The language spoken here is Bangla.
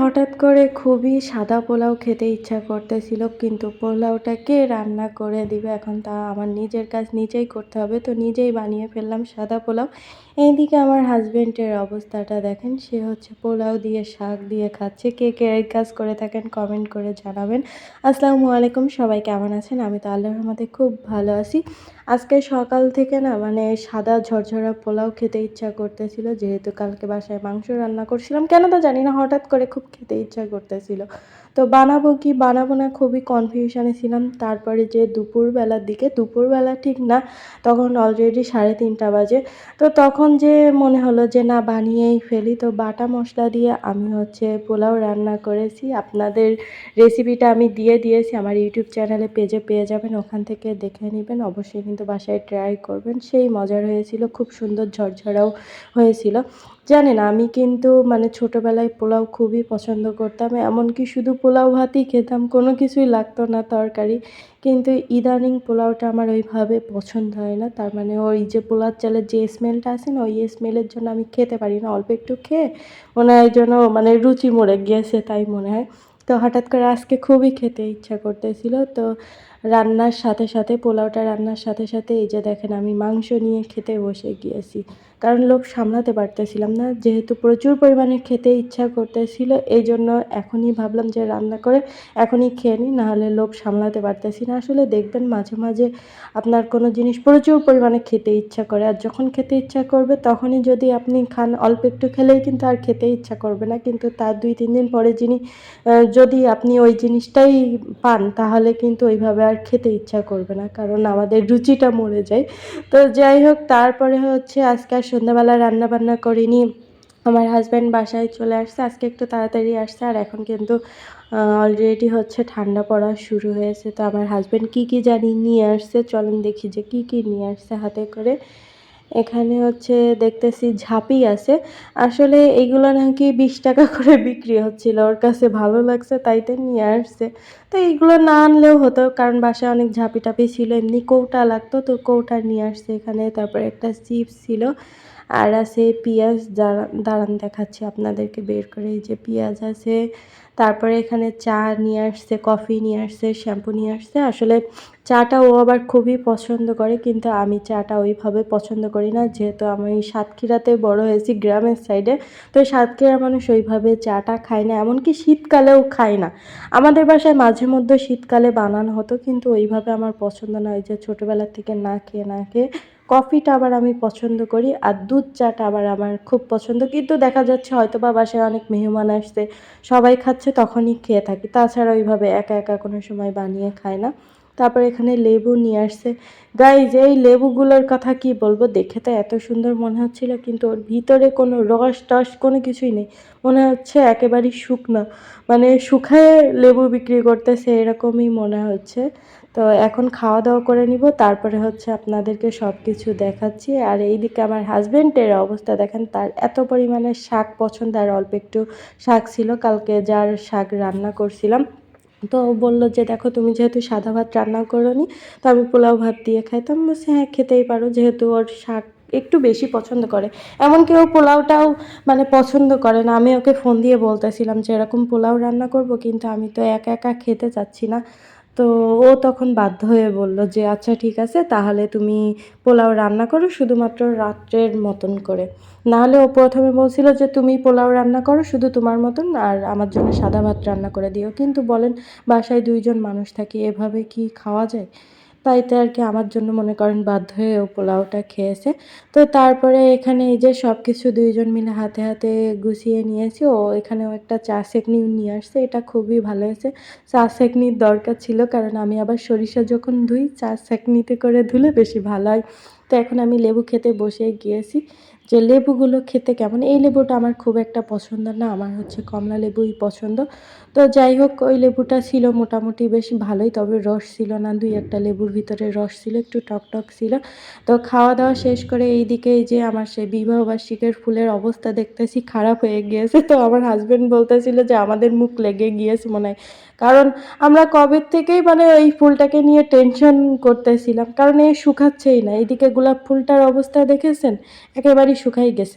হঠাৎ করে খুবই সাদা পোলাও খেতে ইচ্ছা করতেছিল, কিন্তু পোলাওটা কে রান্না করে দিবে? এখন তা আমার নিজের কাজ নিজেই করতে হবে, তো নিজেই বানিয়ে ফেললাম সাদা পোলাও। এইদিকে আমার হাজব্যান্ডের অবস্থাটা দেখেন, সে হচ্ছে পোলাও দিয়ে শাক দিয়ে খাচ্ছে। কে কে এই কাজ করে থাকেন কমেন্ট করে জানাবেন। আসসালামু আলাইকুম, সবাই কেমন আছেন? আমি তো আল্লাহর রহমতে খুব ভালো আছি। আজকে সকাল থেকে না মানে সাদা ঝরঝরা পোলাও খেতে ইচ্ছা করতেছিল, যেহেতু কালকে বাসায় মাংস রান্না করছিলাম। কেন তো জানি না, হঠাৎ করে খুব খেতে ইচ্ছা করতেছিল। তো বানাবো কি বানাবো না খুবই কনফিউশনে ছিলাম। তারপরে যে দুপুরবেলার দিকে, দুপুরবেলা ঠিক না, তখন অলরেডি সাড়ে তিনটা বাজে। তো তখন যে মনে হলো যে না বানিয়েই ফেলি, তো বাটা মশলা দিয়ে আমি হচ্ছে পোলাও রান্না করেছি। আপনাদের রেসিপিটা আমি দিয়ে দিয়েছি, আমার ইউটিউব চ্যানেলে পেজে পেয়ে যাবেন, ওখান থেকে দেখে নেবেন। অবশ্যই কিন্তু বাসায় ট্রাই করবেন। সেই মজার হয়েছিল, খুব সুন্দর ঝরঝরাও হয়েছিল। জানেন, আমি কিন্তু মানে ছোটোবেলায় পোলাও খুবই পছন্দ করতাম, এমনকি শুধু পোলাও ভাতই খেতাম, কোনো কিছুই লাগতো না তরকারি। কিন্তু ইদানিং পোলাওটা আমার ওইভাবে পছন্দ হয় না। তার মানে ওই যে পোলার চালের যে স্মেলটা আছে না, ওই স্মেলের জন্য আমি খেতে পারি না। অল্প একটু খেয়ে ওনার যেন মানে রুচি মরে গিয়েছে তাই মনে হয়। তো হঠাৎ করে আজকে খুবই খেতে ইচ্ছা করতেছিল। তো রান্নার সাথে সাথে, পোলাওটা রান্নার সাথে সাথে এই যে দেখেন আমি মাংস নিয়ে খেতে বসে গিয়েছি। কারণ লোক সামলাতে পারতেছিলাম না, যেহেতু প্রচুর পরিমাণে খেতে ইচ্ছা করতেছিল এই জন্য এখনই ভাবলাম যে রান্না করে এখনই খেয়ে নিই, নাহলে লোক সামলাতে পারতেছি না। আসলে দেখবেন মাঝে মাঝে আপনার কোনো জিনিস প্রচুর পরিমাণে খেতে ইচ্ছা করে, আর যখন খেতে ইচ্ছা করবে তখনই যদি আপনি খান, অল্প একটু খেলেই কিন্তু আর খেতে ইচ্ছা করবে না। কিন্তু তার দুই তিন দিন পরে যিনি যদি আপনি ওই জিনিসটাই পান, তাহলে কিন্তু ওইভাবে আর খেতে ইচ্ছা করবে না, কারণ আমাদের রুচিটা মরে যায়। তো যাই হোক, তারপরে হচ্ছে আজকে আর সন্ধ্যাবেলা রান্নাবান্না করিনি। আমার হাজব্যান্ড বাসায় চলে আসছে, আজকে একটু তাড়াতাড়ি আসছে, আর এখন কিন্তু অলরেডি হচ্ছে ঠান্ডা পড়া শুরু হয়েছে। তো আমার হাজব্যান্ড কী কী জানি নিয়ে আসছে, চলেন দেখি যে কী কী নিয়ে আসছে হাতে করে। এখানে হচ্ছে দেখতেছি ঝাঁপি আছে। আসলে এগুলো নাকি বিশ টাকা করে বিক্রি হচ্ছিল, ওর কাছে ভালো লাগছে তাইতে নিয়ে আসছে। তো এইগুলো না আনলেও হতো, কারণ বাসায় অনেক ঝাঁপি টাপি ছিল, এমনি কৌটা লাগতো, তো কৌটা নিয়ে আসছে এখানে। তারপর একটা চিপস ছিল। আর আছে পেঁয়াজ দাঁড়ান দেখাচ্ছি আপনাদেরকে বের করে, এই যে পেঁয়াজ আছে। তারপরে এখানে চা নিয়ে আসছে, কফি নিয়ে আসছে, শ্যাম্পু নিয়ে আসছে। আসলে চাটা ও আবার খুবই পছন্দ করে, কিন্তু আমি চাটা ওইভাবে পছন্দ করি না। যেহেতু আমি সাতক্ষীরাতে বড় হয়েছি গ্রামের সাইডে তো সাতক্ষীরা মানুষ ওইভাবে চাটা খায় না, এমনকি শীতকালেও খায় না। আমাদের বাসায় মাঝে মধ্যে শীতকালে বানানো হতো, কিন্তু ওইভাবে আমার পছন্দ নয় যে ছোটোবেলা থেকে না খেয়ে না খেয়ে কফিটা আবার আমি পছন্দ করি আর দুধ চাটা আবার আমার খুব পছন্দ। কিন্তু দেখা যাচ্ছে হয়তো বা বাসায় অনেক মেহমান আসছে, সবাই খাচ্ছে তখনই খেয়ে থাকি। তাছাড়া ওইভাবে একা একা কোনো সময় বানিয়ে খায় না। তারপর এখানে লেবু নিয়ে আসছে। গাইজ এই লেবুগুলোর কথা কি বলব? দেখে তো এত সুন্দর মনে হচ্ছিল, কিন্তু ওর ভিতরে কোনো রস টস কোনো কিছুই নেই। মনে হচ্ছে একেবারেই শুকনো। মানে শুকায় লেবু বিক্রি করতেছে, এরকমই মনে হচ্ছে। তো এখন খাওয়া দাওয়া করে নিব। তারপরে হচ্ছে আপনাদেরকে সব কিছু দেখাচ্ছি। আর এইদিকে আমার হাজব্যান্ডের অবস্থা দেখেন, তার এত পরিমাণে শাক পছন্দ, আর অল্প একটু শাক ছিল। কালকে যার শাক রান্না করছিলাম। তো বলল যে, দেখো, তুমি যেহেতু সাদা ভাত রান্না করো নি তো আমি পোলাও ভাত দিয়ে খাইতাম। বলছি হ্যাঁ খেতেই পারো, যেহেতু ওর শাক একটু বেশি পছন্দ করে। এমনকি ও পোলাওটাও মানে পছন্দ করে না। আমি ওকে ফোন দিয়ে বলতেছিলাম যে, এরকম পোলাও রান্না করব, কিন্তু আমি তো একা একা খেতে চাচ্ছি না। তো ও তখন বাধ্য হয়ে বলল যে আচ্ছা ঠিক আছে, তাহলে তুমি পোলাও রান্না করো শুধুমাত্র রাত্রের মতন করে। নাহলে ও প্রথমে বলছিল যে, তুমি পোলাও রান্না করো শুধু তোমার মতন আর আমার জন্য সাদা ভাত রান্না করে দিও। কিন্তু বলেন, বাসায় দুইজন মানুষ থাকি, এভাবে কি খাওয়া যায়? তাইতে আর কি আমার জন্য মনে করেন বাধ্য হয়ে ও পোলাওটা খেয়েছে। তো তারপরে এখানে এই যে সব কিছু দুইজন মিলে হাতে হাতে গুছিয়ে নিয়েছি, ও এখানেও একটা চা সেকনি নিয়ে আসছে, এটা খুবই ভালো হয়েছে। চা সেকনির দরকার ছিল কারণ আমি আবার সরিষা যখন ধুই, চা সেকনিতে করে ধুলে বেশি ভালো হয়। তো এখন আমি লেবু খেতে বসে গিয়েছি। যে লেবুগুলো খেতে কেমন? এই লেবুটা আমার খুব একটা পছন্দ না, আমার হচ্ছে কমলা লেবুই পছন্দ। তো যাই হোক, ওই লেবুটা ছিল মোটামুটি বেশ ভালোই, তবে রস ছিল না, দুই একটা লেবুর ভিতরে রস ছিল, একটু টক টক ছিল। তো খাওয়া দাওয়া শেষ করে এই দিকে যে আমার সেই বিবাহবার্ষিকের ফুলের অবস্থা দেখতেছি, খারাপ হয়ে গিয়েছে। তো আমার হাজব্যান্ড বলতেছিল যে আমাদের মুখ লেগে গিয়েছে মনে হয়। কারণ আমরা কবে থেকেই মানে এই ফুলটাকে নিয়ে টেনশন করতেছিলাম, কারণ এ শুকাচ্ছেই না। এইদিকে গোলাপ ফুলটার অবস্থা দেখেছেন? একেবারেই শুকাই গেছে।